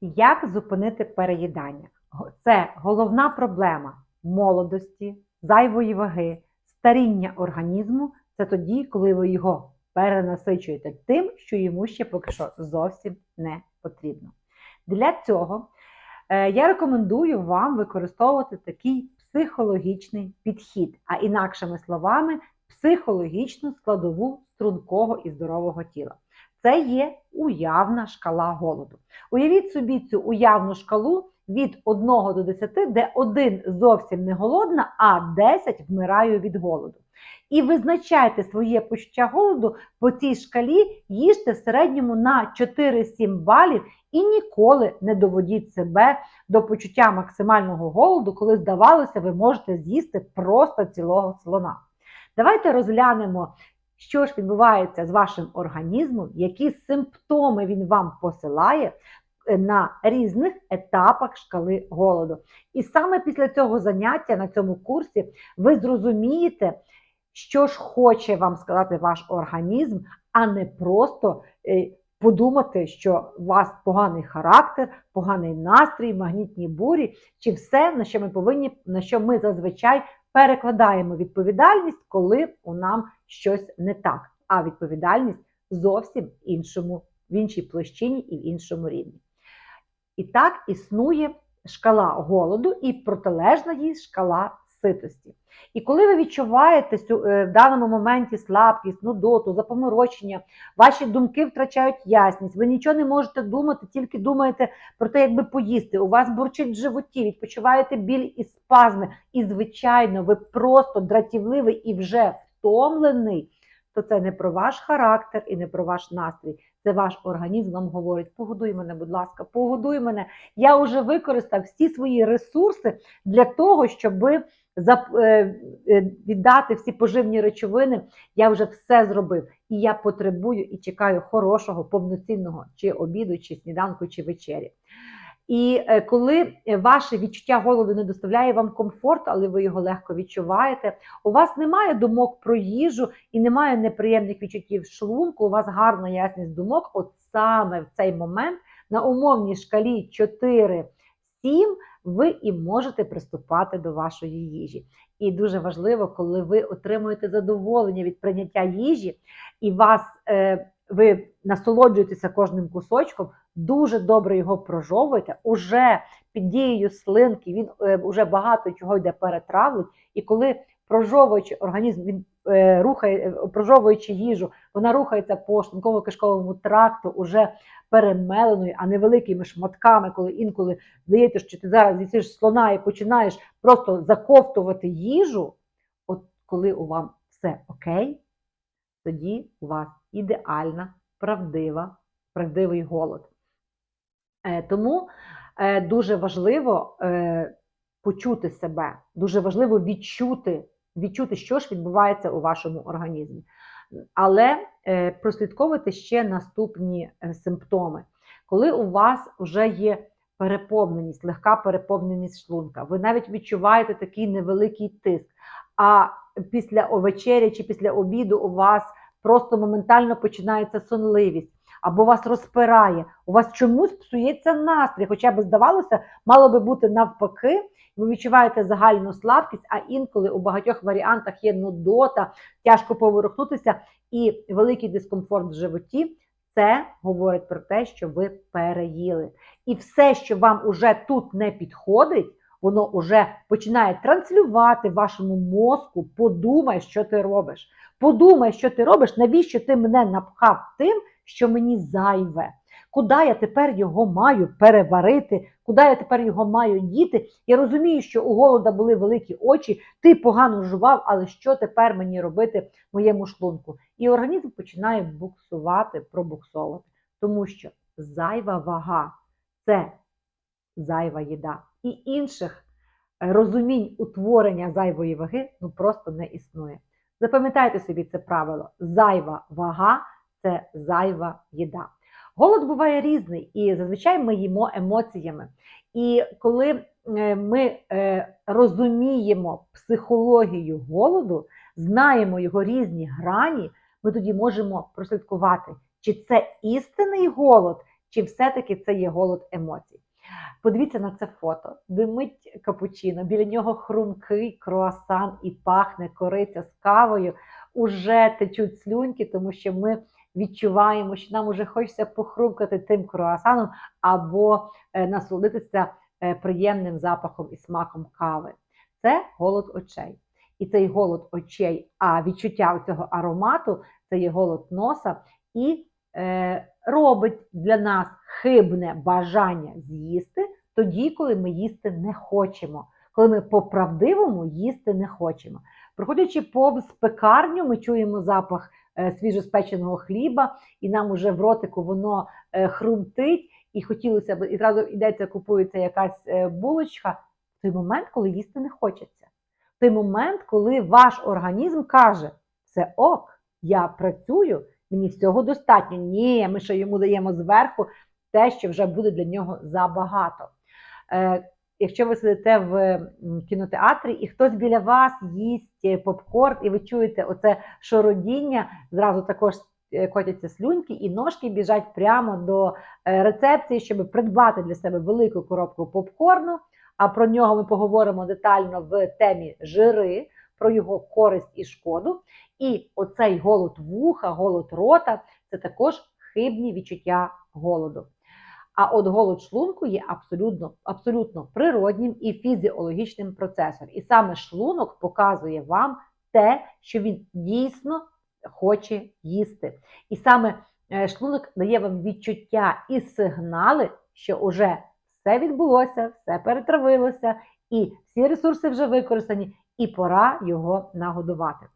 Як зупинити переїдання? Це головна проблема молодості, зайвої ваги, старіння організму. Це тоді, коли ви його перенасичуєте тим, що йому ще поки що зовсім не потрібно. Для цього е, я рекомендую вам використовувати такий психологічний підхід, а інакшими словами, психологічну складову стрункого і здорового тіла. Це є уявна шкала голоду. Уявіть собі цю уявну шкалу від 1 до 10, де 1 зовсім не голодна, а 10 вмираю від голоду. І визначайте своє почуття голоду по цій шкалі, їжте в середньому на 4-7 балів і ніколи не доводіть себе до почуття максимального голоду, коли здавалося, ви можете з'їсти просто цілого слона. Давайте розглянемо, що ж відбувається з вашим організмом, які симптоми він вам посилає е, на різних етапах шкали голоду. І саме після цього заняття на цьому курсі ви зрозумієте, що ж хоче вам сказати ваш організм, а не просто е, подумати, що у вас поганий характер, поганий настрій, магнітні бурі, чи все, на що ми повинні, на що ми зазвичай перекладаємо відповідальність, коли у нам щось не так, а відповідальність зовсім іншому, в іншій площині і в іншому рівні. І так існує шкала голоду і протилежна їй шкала ситості. І коли ви відчуваєте е, в даному моменті слабкість, нудоту, запоморочення, ваші думки втрачають ясність, ви нічого не можете думати, тільки думаєте про те, як би поїсти. У вас бурчить в животі, відпочиваєте біль і спазми, і, звичайно, ви просто дратівливий і вже втомлений, то це не про ваш характер і не про ваш настрій. Це ваш організм вам говорить: погодуй мене, будь ласка, погодуй мене. Я вже використав всі свої ресурси для того, щоб зап- е, віддати всі поживні речовини. Я вже все зробив. І я потребую і чекаю хорошого, повноцінного чи обіду, чи сніданку, чи вечері. І е, коли е, ваше відчуття голоду не доставляє вам комфорту, але ви його легко відчуваєте, у вас немає думок про їжу і немає неприємних відчуттів шлунку, у вас гарна ясність думок, от саме в цей момент на умовній шкалі 4-7 ви і можете приступати до вашої їжі. І дуже важливо, коли ви отримуєте задоволення від прийняття їжі, і вас е, ви насолоджуєтеся кожним кусочком, дуже добре його прожовуєте. Уже під дією слинки він е, уже багато чого йде перетравлить. І коли прожовуючи організм, він е, рухає, е, прожовуючи їжу, вона рухається по шлунково-кишковому тракту уже перемеленою, а не великими шматками, коли інколи здається, що ти зараз з'їсиш слона і починаєш просто заковтувати їжу. От коли у вам все окей, тоді у вас ідеальна, правдива, правдивий голод. Е, Тому е, дуже важливо е, почути себе, дуже важливо відчути, відчути, що ж відбувається у вашому організмі. Але е, прослідковуйте ще наступні е, симптоми. Коли у вас вже є переповненість, легка переповненість шлунка, ви навіть відчуваєте такий невеликий тиск. А після вечері чи після обіду у вас просто моментально починається сонливість, або вас розпирає, у вас чомусь псується настрій, хоча б здавалося, мало би бути навпаки. Ви відчуваєте загальну слабкість, а інколи у багатьох варіантах є нудота, тяжко поворухнутися і великий дискомфорт в животі. Це говорить про те, що ви переїли. І все, що вам уже тут не підходить, воно вже починає транслювати вашому мозку. Подумай, що ти робиш. Подумай, що ти робиш, навіщо ти мене напхав тим, що мені зайве. Куди я тепер його маю переварити, куди я тепер його маю діти? Я розумію, що у голода були великі очі, ти погано жував, але що тепер мені робити моєму шлунку? І організм починає буксувати, пробуксовувати, тому що зайва вага це зайва їда. І інших е, розумінь утворення зайвої ваги ну просто не існує. Запам'ятайте собі це правило: зайва вага це зайва їда. Голод буває різний, і зазвичай ми їмо емоціями. І коли е, ми е, розуміємо психологію голоду, знаємо його різні грані, ми тоді можемо прослідкувати, чи це істинний голод, чи все-таки це є голод емоцій. Подивіться на це фото. Димить капучино, біля нього хрумкий круасан і пахне кориця з кавою. Уже течуть слюньки, тому що ми відчуваємо, що нам уже хочеться похрумкати тим круасаном або е, насолодитися е, приємним запахом і смаком кави. Це голод очей. І цей голод очей, а відчуття цього аромату це є голод носа і е, робить для нас хибне бажання з'їсти тоді, коли ми їсти не хочемо, коли ми по-правдивому їсти не хочемо. Проходячи повз пекарню, ми чуємо запах свіжоспеченого хліба, і нам уже в ротику воно е, хрумтить, і хотілося б, і зразу йдеться, купується якась е, булочка в той момент, коли їсти не хочеться. В той момент, коли ваш організм каже, це ок, я працюю, мені всього достатньо. Ні, ми ще йому даємо зверху те, що вже буде для нього забагато. Якщо ви сидите в кінотеатрі і хтось біля вас їсть е, попкорн, і ви чуєте оце шородіння, зразу також е, котяться слюньки, і ножки біжать прямо до е, рецепції, щоб придбати для себе велику коробку попкорну. А про нього ми поговоримо детально в темі жири, про його користь і шкоду. І оцей голод вуха, голод рота це також хибні відчуття голоду. А от голод шлунку є абсолютно, абсолютно природнім і фізіологічним процесом. І саме шлунок показує вам те, що він дійсно хоче їсти. І саме е, шлунок дає вам відчуття і сигнали, що вже все відбулося, все перетравилося, і всі ресурси вже використані, і пора його нагодувати.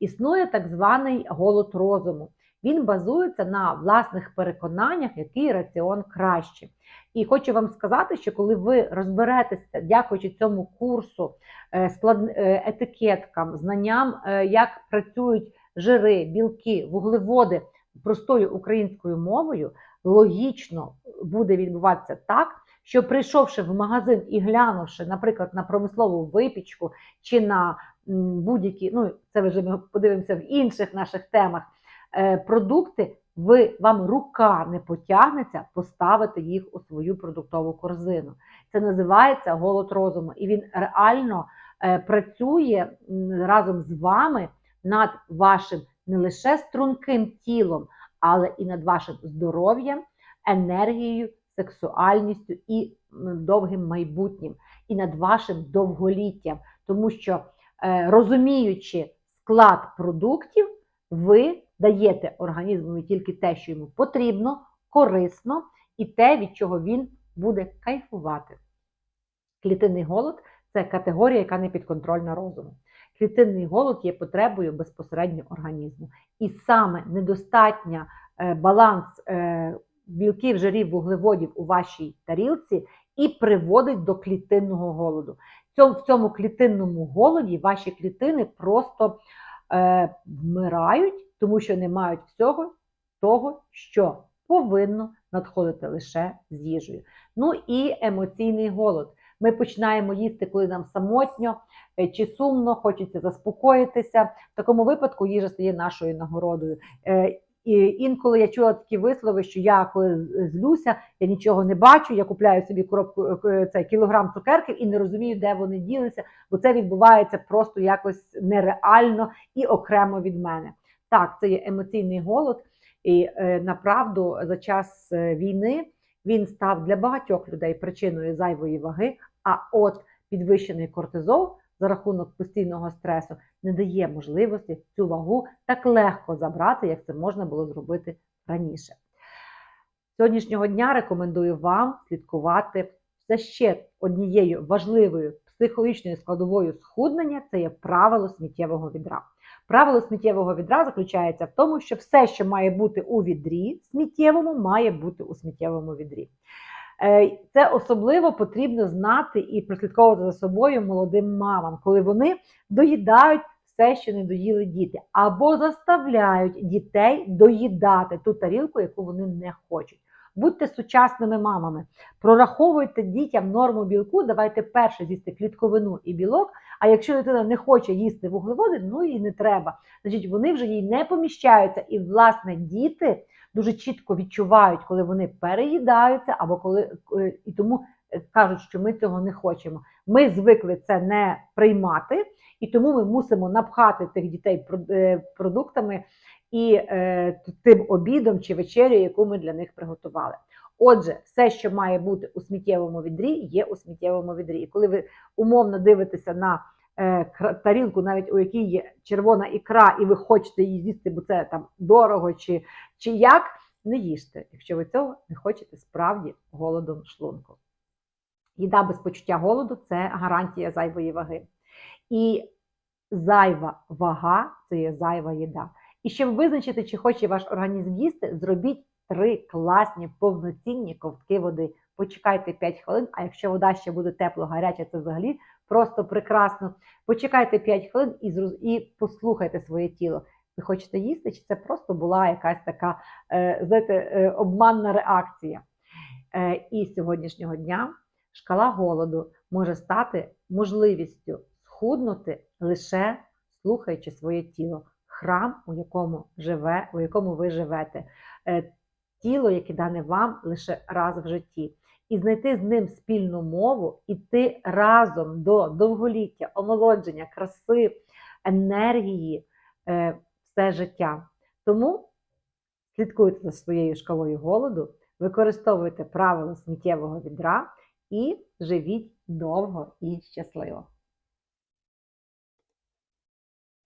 Існує так званий голод розуму. Він базується на власних переконаннях, який раціон краще. І хочу вам сказати, що коли ви розберетеся, дякуючи цьому курсу, е, е, етикеткам, знанням, е, як працюють жири, білки, вуглеводи простою українською мовою, логічно буде відбуватися так, що прийшовши в магазин і глянувши, наприклад, на промислову випічку чи на будь-які, ну це вже ми подивимося в інших наших темах, продукти, ви вам рука не потягнеться поставити їх у свою продуктову корзину. Це називається голод розуму, і він реально е, працює разом з вами над вашим не лише струнким тілом, але і над вашим здоров'ям, енергією, сексуальністю і довгим майбутнім, і над вашим довголіттям, тому що е, розуміючи склад продуктів, ви даєте організму тільки те, що йому потрібно, корисно, і те, від чого він буде кайфувати. Клітинний голод це категорія, яка не підконтрольна розуму. Клітинний голод є потребою безпосередньо організму. І саме недостатня е, баланс е, білків, жирів, вуглеводів у вашій тарілці і приводить до клітинного голоду. В цьому клітинному голоді ваші клітини просто вмирають, тому що не мають всього того, що повинно надходити лише з їжею. Ну і емоційний голод. Ми починаємо їсти, коли нам самотньо е, чи сумно, хочеться заспокоїтися. В такому випадку їжа стає нашою нагородою. І інколи я чула такі вислови, що я коли злюся, я нічого не бачу, я купляю собі коробку е, цей кілограм цукерків і не розумію, де вони ділися, бо це відбувається просто якось нереально і окремо від мене. Так, це є емоційний голод, і е, направду за час е, війни він став для багатьох людей причиною зайвої ваги. А от підвищений кортизол за рахунок постійного стресу не дає можливості цю вагу так легко забрати, як це можна було зробити раніше. Сьогоднішнього дня рекомендую вам слідкувати за ще однією важливою психологічною складовою схуднення це є правило сміттєвого відра. Правило сміттєвого відра заключається в тому, що все, що має бути у відрі сміттєвому, має бути у сміттєвому відрі. Е, Це особливо потрібно знати і прослідковувати за собою молодим мамам, коли вони доїдають все, що не доїли діти, або заставляють дітей доїдати ту тарілку, яку вони не хочуть. Будьте сучасними мамами, прораховуйте дітям норму білку, давайте перше з'їсти клітковину і білок. А якщо дитина не хоче їсти вуглеводи, ну і не треба. Значить, вони вже їй не поміщаються. І, власне, діти дуже чітко відчувають, коли вони переїдаються, або коли е, і тому е, кажуть, що ми цього не хочемо. Ми звикли це не приймати, і тому ми мусимо напхати тих дітей е, продуктами і тим обідом чи вечерю, яку ми для них приготували. Отже, все, що має бути у сміттєвому відрі, є у сміттєвому відрі. І коли ви умовно дивитеся на тарілку, навіть у якій є червона ікра, і ви хочете її з'їсти, бо це там дорого чи, чи як, не їжте, якщо ви цього не хочете справді голодом шлунку. Їда без почуття голоду це гарантія зайвої ваги. І зайва вага це є зайва їда. І щоб визначити, чи хоче ваш організм їсти, зробіть три класні повноцінні ковтки води. Почекайте 5 хвилин, а якщо вода ще буде тепло, гаряча, це взагалі просто прекрасно. Почекайте 5 хвилин і, і послухайте своє тіло. Ви хочете їсти, чи це просто була якась така, е, знаєте, е, обманна реакція? Е, і з сьогоднішнього дня шкала голоду може стати можливістю схуднути лише слухаючи своє тіло, храм, у якому живе, у якому ви живете, тіло, яке дане вам лише раз в житті. І знайти з ним спільну мову, іти разом до довголіття, омолодження, краси, енергії е, все життя. Тому слідкуйте за своєю шкалою голоду, використовуйте правила сміттєвого відра і живіть довго і щасливо.